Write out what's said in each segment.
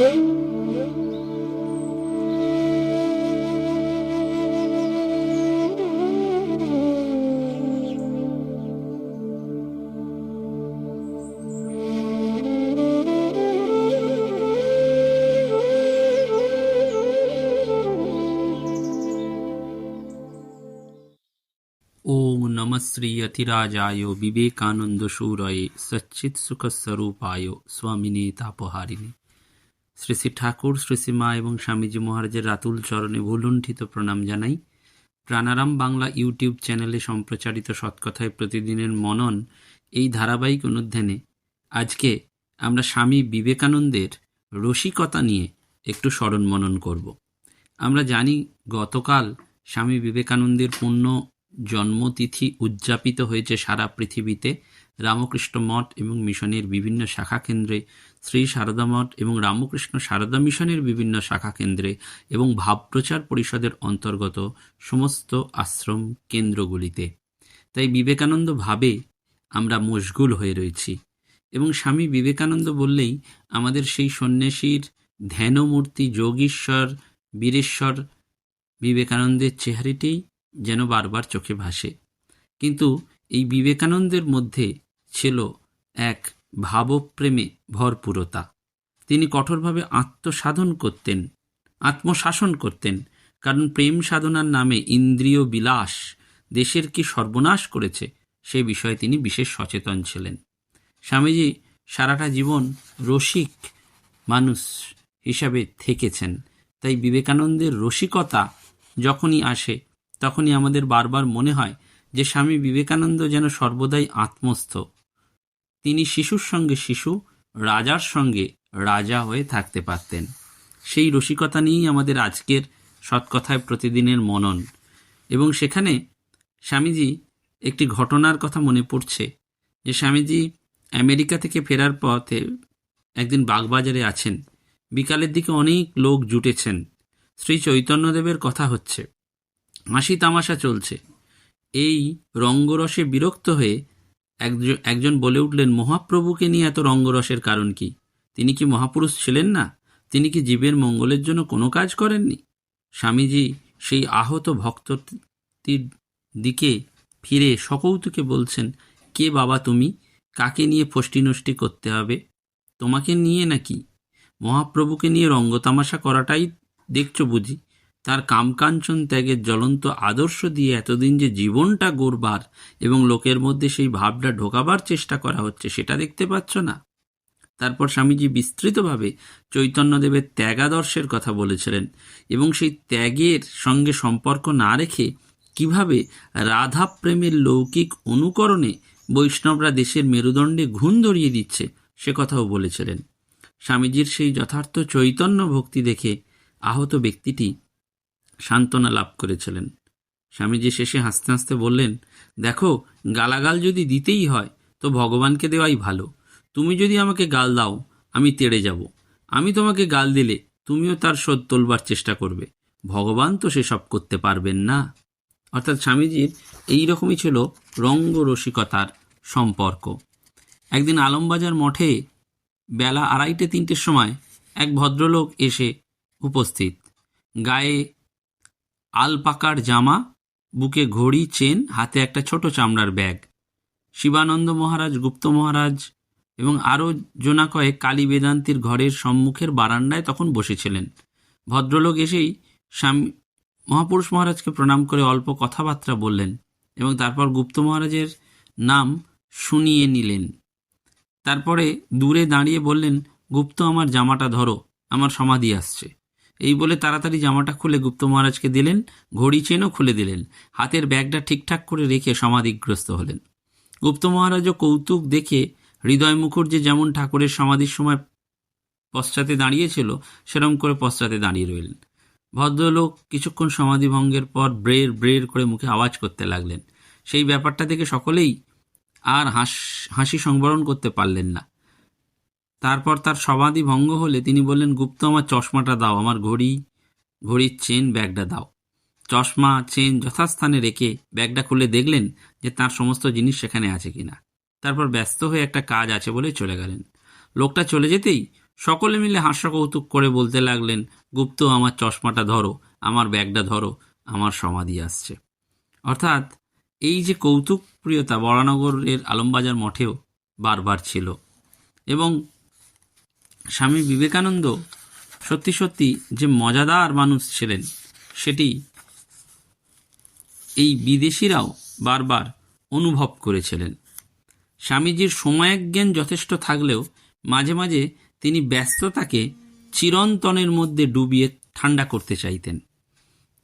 ॐ नमः श्री अतिराजाय विवेकानन्दशूरये सच्चित्सुखस्वरूपाय स्वामिने तापहारिणि। শ্রী শ্রী ঠাকুর, শ্রী শ্রী মা এবং স্বামীজি মহারাজের রাতুল চরণে ভুলুণ্ঠিত প্রণাম জানাই। প্রাণারাম বাংলা ইউটিউব চ্যানেলে সম্প্রচারিত সৎকথায় প্রতিদিনের মনন এই ধারাবাহিক অনুধ্যানে আজকে আমরা স্বামী বিবেকানন্দের রসিকতা নিয়ে একটু স্মরণ মনন করব। আমরা জানি গতকাল স্বামী বিবেকানন্দের পূর্ণ জন্মতিথি উদযাপিত হয়েছে সারা পৃথিবীতে। রামকৃষ্ণ মঠ এবং মিশনের বিভিন্ন শাখা কেন্দ্রে শ্রী সারদা মঠ এবং রামকৃষ্ণ সারদা মিশনের বিভিন্ন শাখা কেন্দ্রে এবং ভাবপ্রচার পরিষদের অন্তর্গত সমস্ত আশ্রম কেন্দ্রগুলিতে। তাই বিবেকানন্দ ভাবে আমরা মশগুল হয়ে রয়েছি এবং স্বামী বিবেকানন্দ বললেই আমাদের সেই সন্ন্যাসীর ধ্যানমূর্তি যোগীশ্বর, বীরেশ্বর বিবেকানন্দের চেহারিটি যেন বারবার চোখে ভাসে। কিন্তু এই বিবেকানন্দের মধ্যে ছিল এক ভাবপ্রেমে, ভরপুরতা। তিনি কঠোরভাবে আত্মসাধন করতেন, আত্মশাসন করতেন, কারণ প্রেম সাধনার নামে ইন্দ্রিয় বিলাস দেশের কি সর্বনাশ করেছে, সে বিষয়ে তিনি বিশেষ সচেতন ছিলেন। স্বামীজি সারাটা জীবন রসিক মানুষ হিসাবে থেকেছেন, তাই বিবেকানন্দের রসিকতা যখনই আসে, তখনই আমাদের বারবার মনে হয় যে স্বামী বিবেকানন্দ যেন সর্বদাই আত্মস্থ। তিনি শিশুর সঙ্গে শিশু, রাজার সঙ্গে রাজা হয়ে থাকতে পারতেন। সেই রসিকতা নিয়েই আমাদের আজকের সৎকথায় প্রতিদিনের মনন। এবং সেখানে স্বামীজি একটি ঘটনার কথা মনে পড়ছে যে স্বামীজি আমেরিকা থেকে ফেরার পথে একদিন বাগবাজারে আছেন। বিকালের দিকে অনেক লোক জুটেছেন। শ্রী চৈতন্যদেবের কথা হচ্ছে। হাসি তামাশা চলছে। এই রঙ্গরসে বিরক্ত হয়ে একজন বলে উঠলেন, মহাপ্রভুকে নিয়ে এত রঙ্গরসের কারণ কি? তিনি কি মহাপুরুষ ছিলেন না? তিনি কি জীবের মঙ্গলের জন্য কোনো কাজ করেননি? স্বামীজি সেই আহত ভক্তটির দিকে ফিরে সকৌতুকে বলছেন, কে বাবা তুমি? কাকে নিয়ে ফষ্টি নষ্টি করতে হবে? তোমাকে নিয়ে নাকি? মহাপ্রভুকে নিয়ে রঙ্গতামাশা করাটাই দেখছ বুঝি? তার কামকাঞ্চন ত্যাগের জ্বলন্ত আদর্শ দিয়ে এতদিন যে জীবনটা গড়বার এবং লোকের মধ্যে সেই ভাবটা ঢোকাবার চেষ্টা করা হচ্ছে, সেটা দেখতে পাচ্ছ না? তারপর স্বামীজি বিস্তৃতভাবে চৈতন্যদেবের ত্যাগাদর্শের কথা বলেছিলেন এবং সেই ত্যাগের সঙ্গে সম্পর্ক না রেখে কীভাবে রাধা প্রেমের লৌকিক অনুকরণে বৈষ্ণবরা দেশের মেরুদণ্ডে ঘুণ ধরিয়ে দিচ্ছে, সে কথাও বলেছিলেন। স্বামীজির সেই যথার্থ চৈতন্য ভক্তি দেখে আহত ব্যক্তিটি সান্ত্বনা লাভ করেছিলেন। স্বামীজি শেষে হাসতে হাসতে বললেন, দেখো, গালাগাল যদি দিতেই হয়, তো ভগবানকে দেওয়াই ভালো। তুমি যদি আমাকে গাল দাও, আমি তেড়ে যাব। আমি তোমাকে গাল দিলে তুমিও তার শোধ তোলবার চেষ্টা করবে। ভগবান তো সেসব করতে পারবেন না। অর্থাৎ স্বামীজির এই রকমই ছিল রঙ্গ রসিকতার সম্পর্ক। একদিন আলমবাজার মঠে বেলা আড়াইটে তিনটের সময় এক ভদ্রলোক এসে উপস্থিত। গায়ে আলপাকার জামা, বুকে ঘড়ি, চেন, হাতে একটা ছোট চামড়ার ব্যাগ। শিবানন্দ মহারাজ, গুপ্ত মহারাজ এবং আরও জোনা কয়েক কালী বেদান্তির ঘরের সম্মুখের বারান্দায় তখন বসেছিলেন। ভদ্রলোক এসেই স্বামী, মহাপুরুষ মহারাজকে প্রণাম করে অল্প কথাবার্তা বললেন এবং তারপর গুপ্ত মহারাজের নাম শুনিয়ে নিলেন। তারপরে দূরে দাঁড়িয়ে বললেন, গুপ্ত, আমার জামাটা ধরো, আমার সমাধি আসছে। এই বলে তাড়াতাড়ি জামাটা খুলে গুপ্ত মহারাজকে দিলেন, ঘড়ি চেনও খুলে দিলেন, হাতের ব্যাগটা ঠিকঠাক করে রেখে সমাধিগ্রস্ত হলেন। গুপ্ত মহারাজও কৌতুক দেখে হৃদয় মুখুর্জি যেমন ঠাকুরের সমাধির সময় পশ্চাতে দাঁড়িয়েছিল সেরম করে পশ্চাতে দাঁড়িয়ে রইলেন। ভদ্রলোক কিছুক্ষণ সমাধি ভঙ্গের পর ব্রের ব্রের করে মুখে আওয়াজ করতে লাগলেন। সেই ব্যাপারটা থেকে সকলেই আর হাস, হাসি সংবরণ করতে পারলেন না। তারপর তার সমাধি ভঙ্গ হলে তিনি বললেন, গুপ্ত, আমার চশমাটা দাও, আমার ঘড়ি, ঘড়ির চেন, ব্যাগটা দাও। চশমা, চেন যথাস্থানে রেখে ব্যাগটা খুলে দেখলেন যে তার সমস্ত জিনিস সেখানে আছে কিনা। তারপর ব্যস্ত হয়ে একটা কাজ আছে বলে চলে গেলেন। লোকটা চলে যেতেই সকলে মিলে হাস্যকৌতুক করে বলতে লাগলেন, গুপ্ত, আমার চশমাটা ধরো, আমার ব্যাগটা ধরো, আমার সমাধি আসছে। অর্থাৎ এই যে কৌতুক প্রিয়তা বরানগরের আলমবাজার মঠেও বারবার ছিল। এবং স্বামী বিবেকানন্দ সত্যি সত্যি যে মজাদার মানুষ ছিলেন, সেটি এই বিদেশিরাও বারবার অনুভব করেছিলেন। স্বামীজির সময়জ্ঞান যথেষ্ট থাকলেও মাঝে মাঝে তিনি ব্যস্ততাকে চিরন্তনের মধ্যে ডুবিয়ে ঠান্ডা করতে চাইতেন।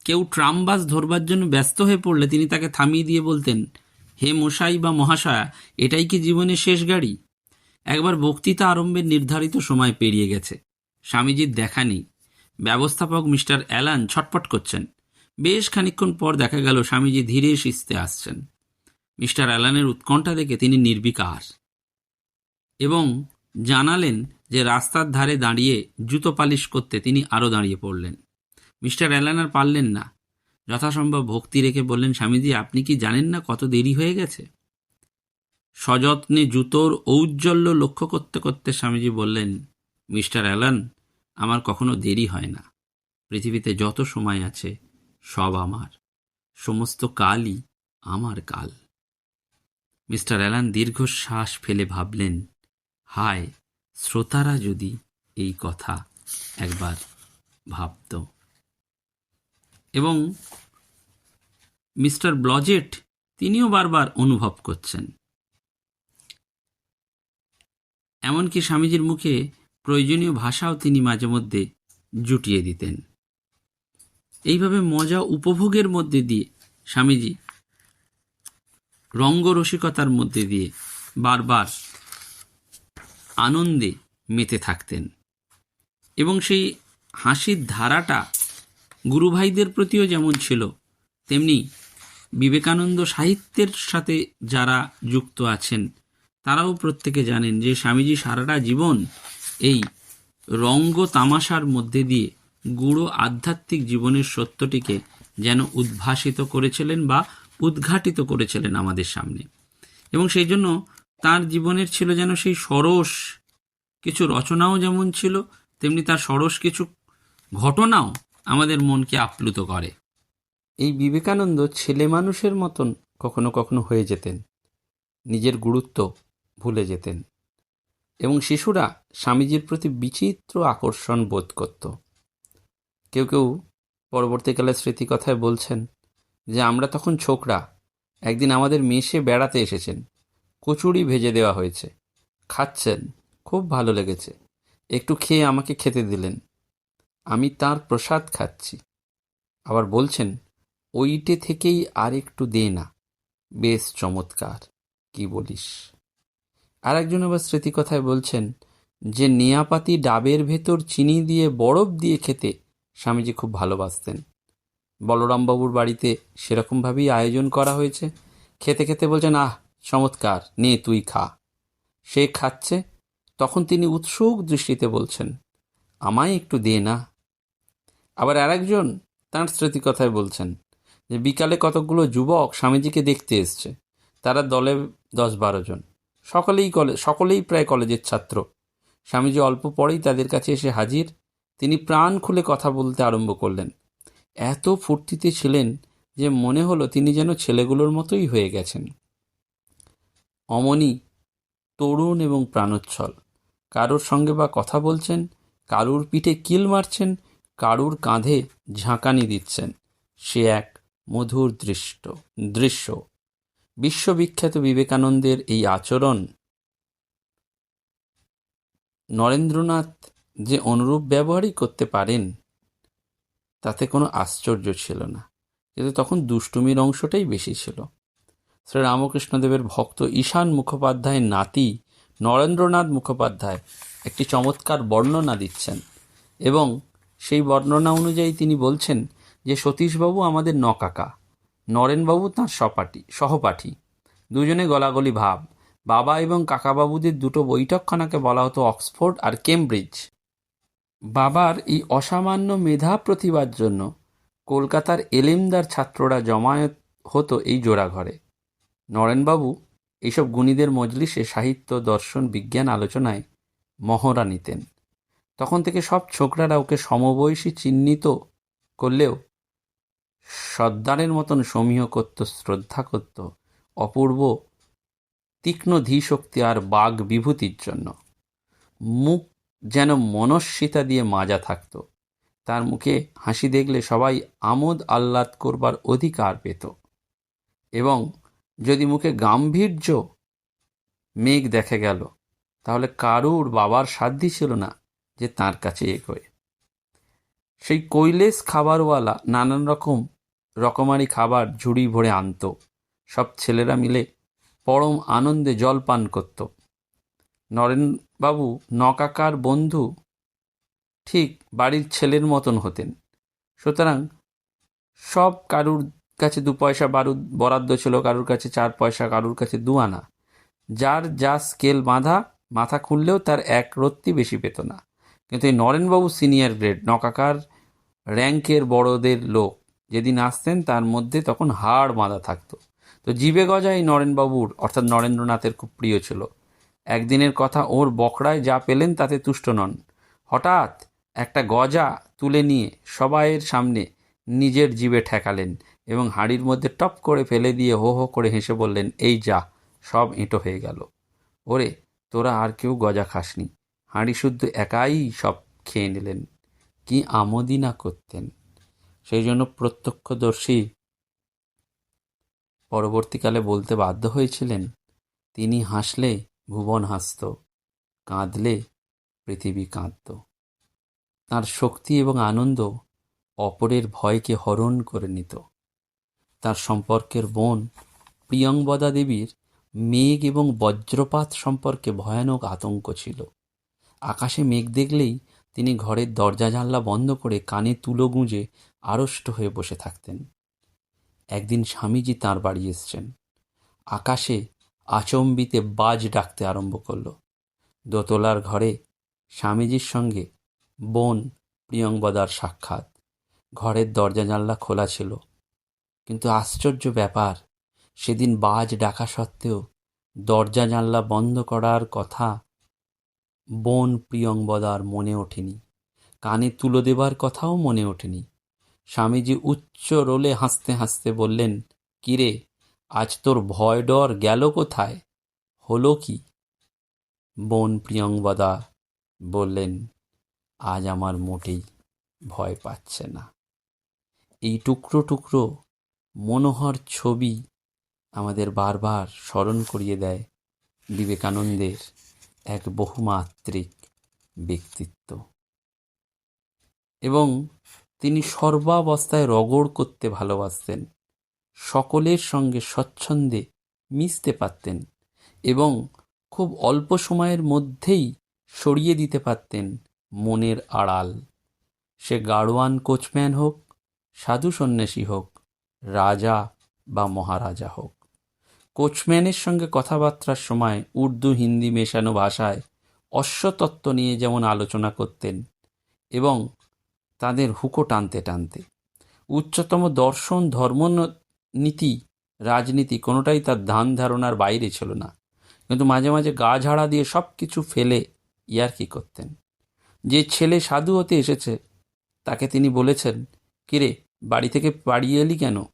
কেউ ট্রাম বাস ধরবার জন্য ব্যস্ত হয়ে পড়লে তিনি তাকে থামিয়ে দিয়ে বলতেন, হে মশাই বা মহাশয়া, এটাই কি জীবনের শেষ গাড়ি? একবার বক্তৃতা আরম্ভের নির্ধারিত সময় পেরিয়ে গেছে। স্বামীজির দেখা নেই। ব্যবস্থাপক মিস্টার অ্যালান ছটপট করছেন। বেশ খানিকক্ষণ পর দেখা গেল স্বামীজি ধীরে শিস্তে আসছেন। মিস্টার অ্যালানের উৎকণ্ঠা দেখে তিনি নির্বিকার এবং জানালেন যে রাস্তার ধারে দাঁড়িয়ে জুতো পালিশ করতে তিনি আরও দাঁড়িয়ে পড়লেন। মিস্টার অ্যালান আর পারলেন না। যথাসম্ভব ভক্তি রেখে বললেন, স্বামীজি, আপনি কি জানেন না কত দেরি হয়ে গেছে? সযত্নে জুতোর ঔজ্জ্বল্য লক্ষ্য করতে করতে স্বামীজি বললেন, মিস্টার অ্যালান, আমার কখনো দেরি হয় না। পৃথিবীতে যত সময় আছে, সব আমার। সমস্ত কালই আমার কাল। মিস্টার অ্যালান দীর্ঘশ্বাস ফেলে ভাবলেন, হায়, শ্রোতারা যদি এই কথা একবার ভাবত। এবং মিস্টার ব্লজেট তিনিও বারবার অনুভব করছেন। এমনকি স্বামীজির মুখে প্রয়োজনীয় ভাষাও তিনি মাঝে মধ্যে জুটিয়ে দিতেন। এইভাবে মজা উপভোগের মধ্যে দিয়ে স্বামীজি রঙ্গরসিকতার মধ্যে দিয়ে বারবার আনন্দে মেতে থাকতেন এবং সেই হাসির ধারাটা গুরুভাইদের প্রতিও যেমন ছিল, তেমনি বিবেকানন্দ সাহিত্যের সাথে যারা যুক্ত আছেন তারাও প্রত্যেকে জানেন যে স্বামীজি সারাটা জীবন এই রঙ্গ তামাশার মধ্যে দিয়ে গুড়ো আধ্যাত্মিক জীবনের সত্যটিকে যেন উদ্ভাসিত করেছিলেন বা উদ্ঘাটিত করেছিলেন আমাদের সামনে। এবং সেই জন্য তার জীবনের ছিল যেন সেই সরস কিছু রচনাও যেমন ছিল, তেমনি তার সরস কিছু ঘটনাও আমাদের মনকে আপ্লুত করে। এই বিবেকানন্দ ছেলে মানুষের মতন কখনো কখনো হয়ে যেতেন। নিজের গুরুত্ব ভুলে যেতেন। এবং শিশুরা স্বামীজির প্রতি বিচিত্র আকর্ষণ বোধ করত। কেউ কেউ পরবর্তীকালে স্মৃতিকথায় বলছেন যে, আমরা তখন ছোকরা, একদিন আমাদের মেশে বেড়াতে এসেছেন। কচুরি ভেজে দেওয়া হয়েছে। খাচ্ছেন, খুব ভালো লেগেছে। একটু খেয়ে আমাকে খেতে দিলেন। আমি তার প্রসাদ খাচ্ছি। আবার বলছেন, ওইটে থেকেই আর একটু দে না। বেশ চমৎকার, কি বলিস? আর একজন আবার স্মৃতিকথায় বলছেন, যে নেয়াপাতি ডাবের ভেতর চিনি দিয়ে বরফ দিয়ে খেতে স্বামীজি খুব ভালোবাসতেন। বলরামবাবুর বাড়িতে সেরকমভাবেই আয়োজন করা হয়েছে। খেতে খেতে বলছেন, আহ, চমৎকার, নে, তুই খা। সে খাচ্ছে, তখন তিনি উৎসুক দৃষ্টিতে বলছেন, আমায় একটু দে না। আবার আরেকজন তাঁর স্মৃতিকথায় বলছেন, যে বিকালে কতকগুলো যুবক স্বামীজিকে দেখতে এসছে। তারা দলে দশ বারো জন। সকলেই কলেজ সকলেই প্রায় কলেজের ছাত্র। স্বামীজি অল্প পরেই তাদের কাছে এসে হাজির। তিনি প্রাণ খুলে কথা বলতে আরম্ভ করলেন। এত ফুর্তিতে ছিলেন যে মনে হলো তিনি যেন ছেলেগুলোর মতোই হয়ে গেছেন। অমনি তরুণ এবং প্রাণোচ্ছল, কারোর সঙ্গে বা কথা বলছেন, কারুর পিঠে কিল মারছেন, কারুর কাঁধে ঝাঁকানি দিচ্ছেন, সে এক মধুর দৃষ্ট, দৃশ্য। বিশ্ববিখ্যাত বিবেকানন্দের এই আচরণ নরেন্দ্রনাথ যে অনুরূপ ব্যবহারই করতে পারেন, তাতে কোনো আশ্চর্য ছিল না। কিন্তু তখন দুষ্টুমির অংশটাই বেশি ছিল। শ্রী রামকৃষ্ণদেবের ভক্ত ঈশান মুখোপাধ্যায়ের নাতি নরেন্দ্রনাথ মুখোপাধ্যায় একটি চমৎকার বর্ণনা দিচ্ছেন এবং সেই বর্ণনা অনুযায়ী তিনি বলছেন যে, সতীশবাবু আমাদের নকাকা। নরেনবাবু তাঁর সপাঠী সহপাঠী। দুজনে গলাগলি ভাব। বাবা এবং কাকাবাবুদের দুটো বৈঠকখানাকে বলা হতো অক্সফোর্ড আর কেমব্রিজ। বাবার এই অসামান্য মেধা প্রতিভার জন্য কলকাতার এলেমদার ছাত্ররা জমায়েত হতো এই জোড়াঘরে। নরেনবাবু এইসব গুণীদের মজলিসে সাহিত্য, দর্শন, বিজ্ঞান আলোচনায় মহড়া নিতেন তখন থেকে সব ছোকরারা ওকে সমবয়সী চিহ্নিত করলেও সর্দারের মতন সমীহ করত, শ্রদ্ধা করত, অপূর্ব তীক্ষ্ণ ধীশক্তি আর বাঘ বিভূতির জন্য। মুখ যেন মনস্বিতা দিয়ে মাজা থাকত। তার মুখে হাসি দেখলে সবাই আমোদ আহ্লাদ করবার অধিকার পেত। এবং যদি মুখে গাম্ভীর্য মেঘ দেখে গেল, তাহলে কারুর বাবার সাধ্যই ছিল না যে তার কাছে এগোয়। সেই কৈলেশ খাবারওয়ালা নানান রকম রকমারি খাবার ঝুড়ি ভরে আনত। সব ছেলেরা মিলে পরম আনন্দে জল পান করত। নরেনবাবু নকাকার বন্ধু ঠিক বাড়ির ছেলের মতন হতেন। সুতরাং সব কারুর কাছে দু পয়সা বারুদ বরাদ্দ ছিল, কারুর কাছে চার পয়সা, কারুর কাছে দু আনা। যার যা স্কেল বাঁধা, মাথা খুললেও তার এক রত্তি বেশি পেত না। কিন্তু এই নরেনবাবু সিনিয়র গ্রেড, নকাকার র্যাঙ্কের বড়দের লোক। যেদিন আসতেন তার মধ্যে তখন হাড় বাঁধা থাকতো। তো জীবে গজা এই নরেনবাবুর, অর্থাৎ নরেন্দ্রনাথের খুব প্রিয় ছিল। একদিনের কথা ওর বকড়ায় যা পেলেন তাতে তুষ্ট নন। হঠাৎ একটা গজা তুলে নিয়ে সবাইয়ের সামনে নিজের জিবে ঠেকালেন এবং হাড়ির মধ্যে টপ করে ফেলে দিয়ে হো হো করে হেসে বললেন, এই যা, সব এঁটো হয়ে গেল। ওরে, তোরা আর কেউ গজা খাসনি। হাঁড়ি শুদ্ধ একাই সব খেয়ে নিলেন। কি আমোদি না করতেন। সেই জন্য প্রত্যক্ষদর্শী পরবর্তীকালে বলতে বাধ্য হয়েছিলেন, তিনি হাসলে ভুবন হাসত, কাঁদলে পৃথিবী কাঁদত। তার শক্তি এবং আনন্দ অপরের ভয়কে হরণ করে নিত। তার সম্পর্কের বোন প্রিয়ংবদা দেবীর মেঘ এবং বজ্রপাত সম্পর্কে ভয়ানক আতঙ্ক ছিল। আকাশে মেঘ দেখলেই তিনি ঘরের দরজা জানলা বন্ধ করে কানে তুলো গুঁজে আড়ষ্ট হয়ে বসে থাকতেন। একদিন স্বামীজি তাঁর বাড়ি এসছেন। আকাশে আচম্বিতে বাজ ডাকতে আরম্ভ করল। দোতলার ঘরে স্বামীজির সঙ্গে বোন প্রিয়ংবদার সাক্ষাৎ। ঘরের দরজা জানলা খোলা ছিল। কিন্তু আশ্চর্য ব্যাপার, সেদিন বাজ ডাকা সত্ত্বেও দরজা জানলা বন্ধ করার কথা বোন প্রিয়ংবদার মনে ওঠেনি। কানে তুলো দেবার কথাও মনে ওঠেনি। স্বামীজি উচ্চ রোলে হাসতে হাসতে বললেন, কিরে, আজ তোর ভয় ডর গেল কোথায়? হলো কি? বোন প্রিয়ংবদা বললেন, আজ আমার মোটেই ভয় পাচ্ছে না। এই টুকরো টুকরো মনোহর ছবি আমাদের বারবার স্মরণ করিয়ে দেয় বিবেকানন্দের এক বহুমাত্রিক ব্যক্তিত্ব। এবং তিনি সর্বাবস্থায় রগড় করতে ভালোবাসতেন, সকলের সঙ্গে স্বচ্ছন্দে মিশতে পারতেন এবং খুব অল্প সময়ের মধ্যেই সরিয়ে দিতে পারতেন মনের আড়াল। সে গাড়োয়ান কোচম্যান হোক, সাধু সন্ন্যাসী হোক, রাজা বা মহারাজা হোক। কোচম্যানের সঙ্গে কথাবার্তার সময় উর্দু, হিন্দি মেশানো ভাষায় অশ্বতত্ত্ব নিয়ে যেমন আলোচনা করতেন এবং তাদের হুকো টানতে টানতে। উচ্চতম দর্শন, ধর্ম নীতি, রাজনীতি কোনোটাই তার ধান ধারণার বাইরে ছিল না। কিন্তু মাঝে মাঝে গা ঝাড়া দিয়ে সব কিছু ফেলে ইয়ার্কি করতেন? যে ছেলে সাধু হতে এসেছে, তাকে তিনি বলেছেন কিরে বাড়ি থেকে পাড়িয়ে এলি কেন?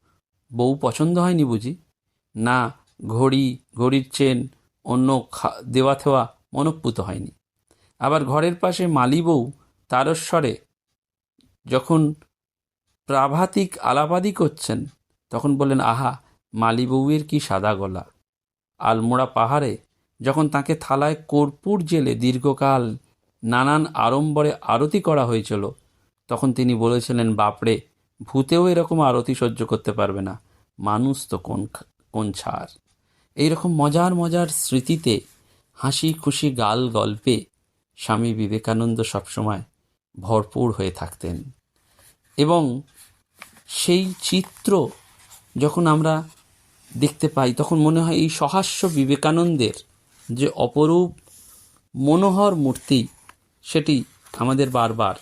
বউ পছন্দ হয়নি বুঝি? না, ঘড়ি, ঘড়ির চেন, অন্য দেওয়া থেওয়া মনপ্পুত হয়নি। আবার ঘরের পাশে মালি বউ, তারস্বরে যখন প্রাভাতিক আলাপাদি করছেন, তখন বললেন, আহা, মালি বউয়ের কি সাদা গলা। আলমোড়া পাহাড়ে যখন তাকে থালায় কর্পূর জেলে দীর্ঘকাল নানান আড়ম্বরে আরতি করা হয়েছিল, তখন তিনি বলেছিলেন বাপড়ে ভূতেও এরকম আরতি সহ্য করতে পারবে না। মানুষ তো কোন কোন ছাড় এইরকম মজার মজার স্মৃতিতে হাসি খুশি গাল গল্পে স্বামী বিবেকানন্দ সবসময় ভরপুর হয়ে থাকতেন। এবং সেই চিত্র যখন আমরা দেখতে পাই, তখন মনে হয় এই সহাস্য বিবেকানন্দের যে অপরূপ মনোহর মূর্তি, সেটি আমাদের বারবার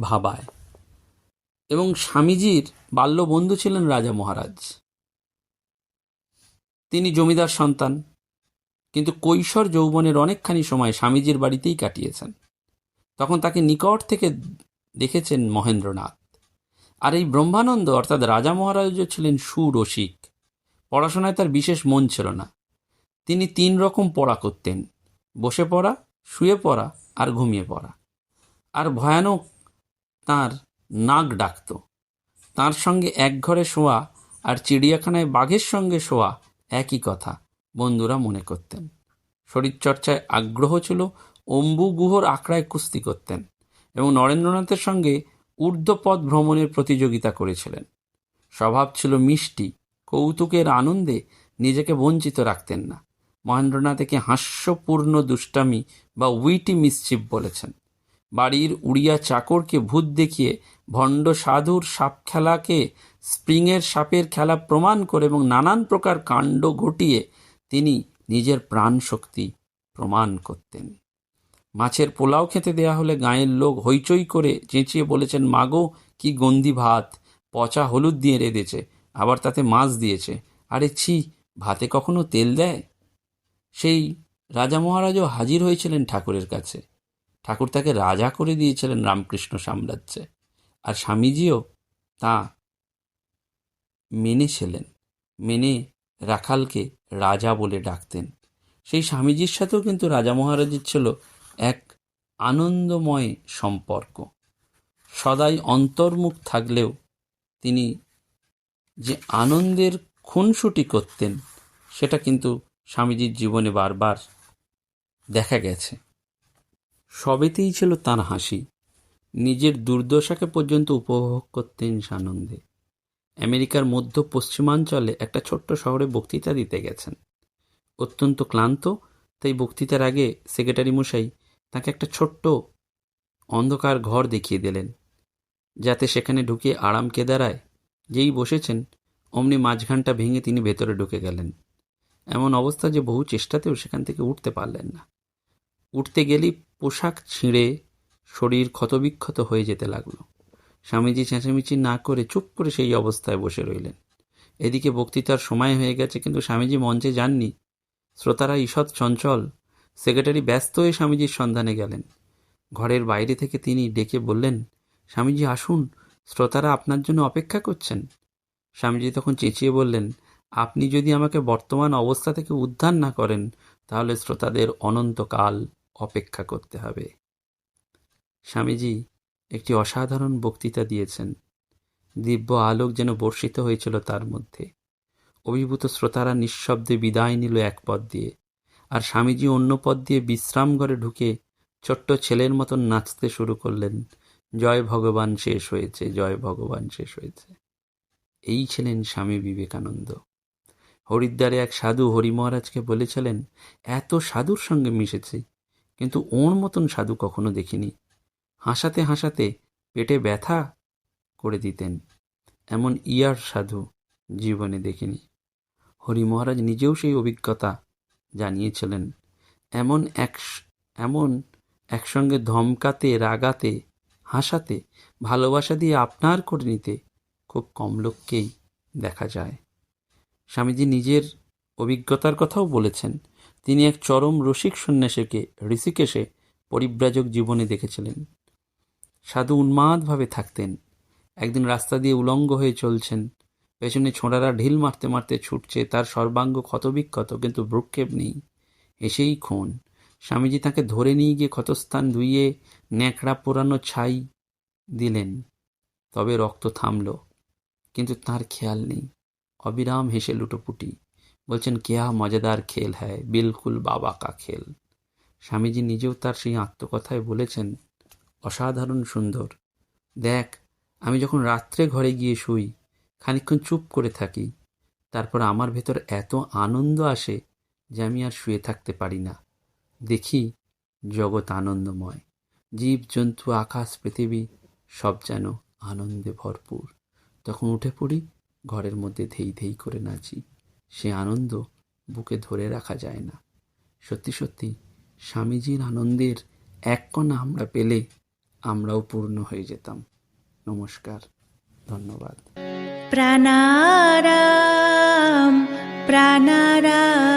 ভাবায়। এবং স্বামীজির বাল্য বন্ধু ছিলেন রাজা মহারাজ। তিনি জমিদার সন্তান, কিন্তু কৈশোর যৌবনের অনেকখানি সময় স্বামীজির বাড়িতেই কাটিয়েছেন। তখন তাকে নিকট থেকে দেখেছেন মহেন্দ্রনাথ। আর এই ব্রহ্মানন্দ, অর্থাৎ রাজা মহারাজও ছিলেন সুরসিক, পড়াশোনায় তার বিশেষ মন ছিল না। তিনি তিন রকম পড়া করতেন, বসে পড়া, শুয়ে পড়া আর ঘুমিয়ে পড়া। আর ভয়ানক তার নাক ডাকত। তার সঙ্গে এক ঘরে শোয়া আর চিড়িয়াখানায় বাঘের সঙ্গে শোয়া একই কথা বন্ধুরা মনে করতেন। শরীরচর্চায় আগ্রহ ছিল অম্বু গুহর আখড়ায় কুস্তি করতেন এবং নরেন্দ্রনাথের সঙ্গে ঊর্ধ্বপদ ভ্রমণের প্রতিযোগিতা করেছিলেন। স্বভাব ছিল মিষ্টি, কৌতুকের আনন্দে নিজেকে বঞ্চিত রাখতেন না। মহেন্দ্রনাথ একে হাস্যপূর্ণ দুষ্টামি বা উইটি মিসচিপ বলেছেন। বাড়ির উড়িয়া চাকরকে ভূত দেখিয়ে ভণ্ড সাধুর সাপ খেলাকে স্প্রিংয়ের সাপের খেলা প্রমাণ করে এবং নানান প্রকার কাণ্ড ঘটিয়ে তিনি নিজের প্রাণ শক্তি প্রমাণ করতেন। মাছের পোলাও খেতে দেয়া হলে গাঁয়ের লোক হইচই করে চেঁচিয়ে বলেছেন, মাগো, কি গন্দি ভাত। পচা হলুদ দিয়ে রেঁধেছে, আবার তাতে মাছ দিয়েছে। আরে ছি, ভাতে কখনো তেল দেয়? সেই রাজা মহারাজও হাজির হয়েছিলেন ঠাকুরের কাছে। ঠাকুর তাকে রাজা করে দিয়েছিলেন রামকৃষ্ণ সাম্রাজ্যে। আর স্বামীজিও তা মেনেছিলেন মেনে রাখালকে রাজা বলে ডাকতেন। সেই স্বামীজির সাথেও কিন্তু রাজা মহারাজের ছিল এক আনন্দময় সম্পর্ক। সদাই অন্তর্মুখ থাকলেও তিনি যে আনন্দের খুনসুটি করতেন, সেটা কিন্তু স্বামীজির জীবনে বারবার দেখা গেছে। সবেতেই ছিল তার হাসি। নিজের দুর্দশাকে পর্যন্ত উপভোগ করতেন সানন্দে। আমেরিকার মধ্য পশ্চিমাঞ্চলে একটা ছোট্ট শহরে বক্তৃতা দিতে গেছেন। অত্যন্ত ক্লান্ত, তাই বক্তৃতার আগে সেক্রেটারি মশাই তাকে একটা ছোট্ট অন্ধকার ঘর দেখিয়ে দিলেন, যাতে সেখানে ঢুকে আরাম কেদারায় যেই বসেছেন, অমনি মাঝখানটা ভেঙে তিনি ভেতরে ঢুকে গেলেন। এমন অবস্থা যে বহু চেষ্টাতেও সেখান থেকে উঠতে পারলেন না। উঠতে গেলেই পোশাক ছিঁড়ে শরীর ক্ষতবিক্ষত হয়ে যেতে লাগল। স্বামীজি চেঁচামেচি না করে চুপ করে সেই অবস্থায় বসে রইলেন। এদিকে বক্তৃতার সময় হয়ে গেছে, কিন্তু স্বামীজি মঞ্চে যাননি। শ্রোতারা ঈষৎ চঞ্চল সেক্রেটারি ব্যস্ত হয়ে স্বামীজির সন্ধানে গেলেন। ঘরের বাইরে থেকে তিনি ডেকে বললেন, স্বামীজি, আসুন। শ্রোতারা আপনার জন্য অপেক্ষা করছেন। স্বামীজি তখন চেঁচিয়ে বললেন, আপনি যদি আমাকে বর্তমান অবস্থা থেকে উদ্ধার না করেন, তাহলে শ্রোতাদের অনন্তকাল অপেক্ষা করতে হবে। স্বামীজি একটি অসাধারণ বক্তৃতা দিয়েছেন। দিব্য আলোক যেন বর্ষিত হয়েছিল তার মধ্যে। অভিভূত শ্রোতারা নিঃশব্দে বিদায় নিল এক পথ দিয়ে। আর স্বামীজি অন্য পথ দিয়ে বিশ্রাম ঘরে ঢুকে ছোট্ট ছেলের মতন নাচতে শুরু করলেন। জয় ভগবান শেষ হয়েছে, জয় ভগবান শেষ হয়েছে। এই ছিলেন স্বামী বিবেকানন্দ। হরিদ্বারে এক সাধু হরি মহারাজকে বলেছিলেন, এত সাধুর সঙ্গে মিশেছি, কিন্তু ওর মতন সাধু কখনো দেখিনি। হাসাতে হাসাতে পেটে ব্যথা করে দিতেন। এমন ইয়ার সাধু জীবনে দেখিনি। হরি মহারাজ নিজেও সেই অভিজ্ঞতা জানিয়েছিলেন। এমন এক, এমন একসঙ্গে ধমকাতে, রাগাতে, হাসাতে, ভালোবাসা দিয়ে আপনার করে নিতে খুব কম লোককেই দেখা যায়। স্বামীজি নিজের অভিজ্ঞতার কথাও বলেছেন। তিনি এক চরম রসিক সন্ন্যাসীকে ঋষিকেশে পরিব্রাজক জীবনে দেখেছিলেন। সাধু উন্মাদভাবে থাকতেন। একদিন রাস্তা দিয়ে উলঙ্গ হয়ে চলছেন পেছনে ছোঁড়ারা ঢিল মারতে মারতে ছুটছে, তার সর্বাঙ্গ ক্ষতবিক্ষত, কিন্তু ভ্রুক্ষেপ নেই। এসেই খুন। স্বামীজি তাকে ধরে নিয়ে গিয়ে ক্ষতস্থান ধুইয়ে ন্যাকড়া পোড়ানো ছাই দিলেন। তবে রক্ত থামল, কিন্তু তার খেয়াল নেই। অবিরাম হেসে লুটোপুটি, বলছেন, কেয়া মজাদার খেল হ্যায়, বিলকুল বাবা কা খেল। স্বামীজি নিজেও তার সেই আত্মকথায় বলেছেন, অসাধারণ সুন্দর। দেখ, আমি যখন রাত্রে ঘরে গিয়ে শুই খানিক্ষণ চুপ করে থাকি। তারপর আমার ভেতর এত আনন্দ আসে যে আমি আর শুয়ে থাকতে পারি না। দেখি, জগৎ আনন্দময়। জীব, জন্তু, আকাশ, পৃথিবী, সব যেন আনন্দে ভরপুর। তখন উঠে পড়ি, ঘরের মধ্যে ধেই ধেই করে নাচি। সে আনন্দ বুকে ধরে রাখা যায় না। সত্যি সত্যি, স্বামীজির আনন্দের এক কণা আমরা পেলে আমরাও পূর্ণ হয়ে যেতাম। নমস্কার, ধন্যবাদ। প্রাণারাম প্রাণারাম।